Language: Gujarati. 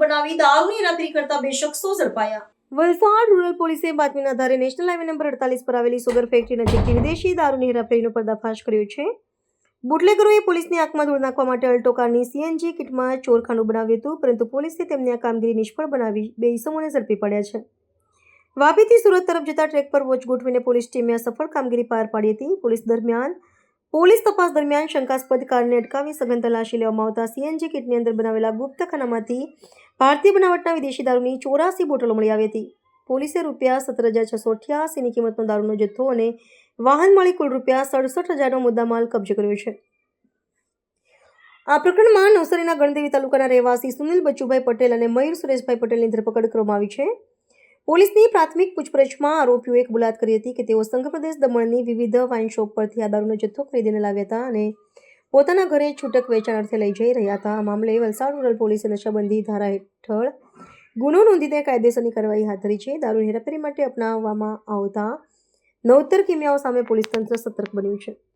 બનાવી દારૂની રાત્રી કરતા બે શખ્સો ઝડપાયા. વલસાડ રૂરલ પોલીસે બાતમીના આધારે નેશનલ હાઈવે નંબર અડતાલીસ પર આવેલી સુગર ફેક્ટરી નજીકથી વિદેશી દારૂની હેરાફેરીનો પર્દાફાશ કર્યો છે. બુટલેગરોએ પોલીસની આંખમાં ધૂળ નાખવા માટે અલ્ટો કારની સીએનજી કિટમાં ચોરખાનું બનાવ્યું હતું, પરંતુ પોલીસે તેમની આ કામગીરી નિષ્ફળ બનાવી બે ઇસમોને ઝડપી પડ્યા છે. વાપીથી સુરત તરફ જતા ટ્રેક પર વોચ ગોઠવીને પોલીસ ટીમે આ સફળ કામગીરી પાર પાડી હતી. પોલીસ દરમિયાન પોલીસ તપાસ દરમિયાન શંકાસ્પદ કારને અટકાવી સઘન તલાશી લેવામાં આવતા સીએનજી કિટની અંદર બનાવેલા ગુપ્તખાનામાંથી ભારતીય બનાવટના વિદેશી દારૂની ચોરાસી બોટલો મળી આવી હતી. પોલીસે રૂપિયા સત્તર હજાર છસો અઠ્યાસીની કિંમતનો દારૂનો જથ્થો અને વાહન મળી કુલ રૂપિયા સડસઠ હજારનો મુદ્દામાલ કબજે કર્યો છે. આ પ્રકરણમાં નવસારીના ગણદેવી તાલુકાના રહેવાસી સુનિલ બચુભાઈ પટેલ અને મયુર સુરેશભાઈ પટેલની ધરપકડ કરવામાં આવી છે. પોલીસની પ્રાથમિક પૂછપરછમાં આરોપીઓએ કબૂલાત કરી હતી કે તેઓ સંઘપ્રદેશ દમણની વિવિધ વાઇન શોપ પરથી આ દારૂનો જથ્થો ખરીદીને લાવ્યા હતા અને પોતાના ઘરે છૂટક વેચાણ અર્થે લઈ જઈ રહ્યા હતા. આ મામલે વલસાડ રૂરલ પોલીસે નશાબંધી ધારા હેઠળ ગુનો નોંધીને કાયદેસરની કાર્યવાહી હાથ ધરી છે. દારૂની હેરાફેરી માટે અપનાવવામાં આવતા નવતર કિમિયાઓ સામે પોલીસ તંત્ર સતર્ક બન્યું છે.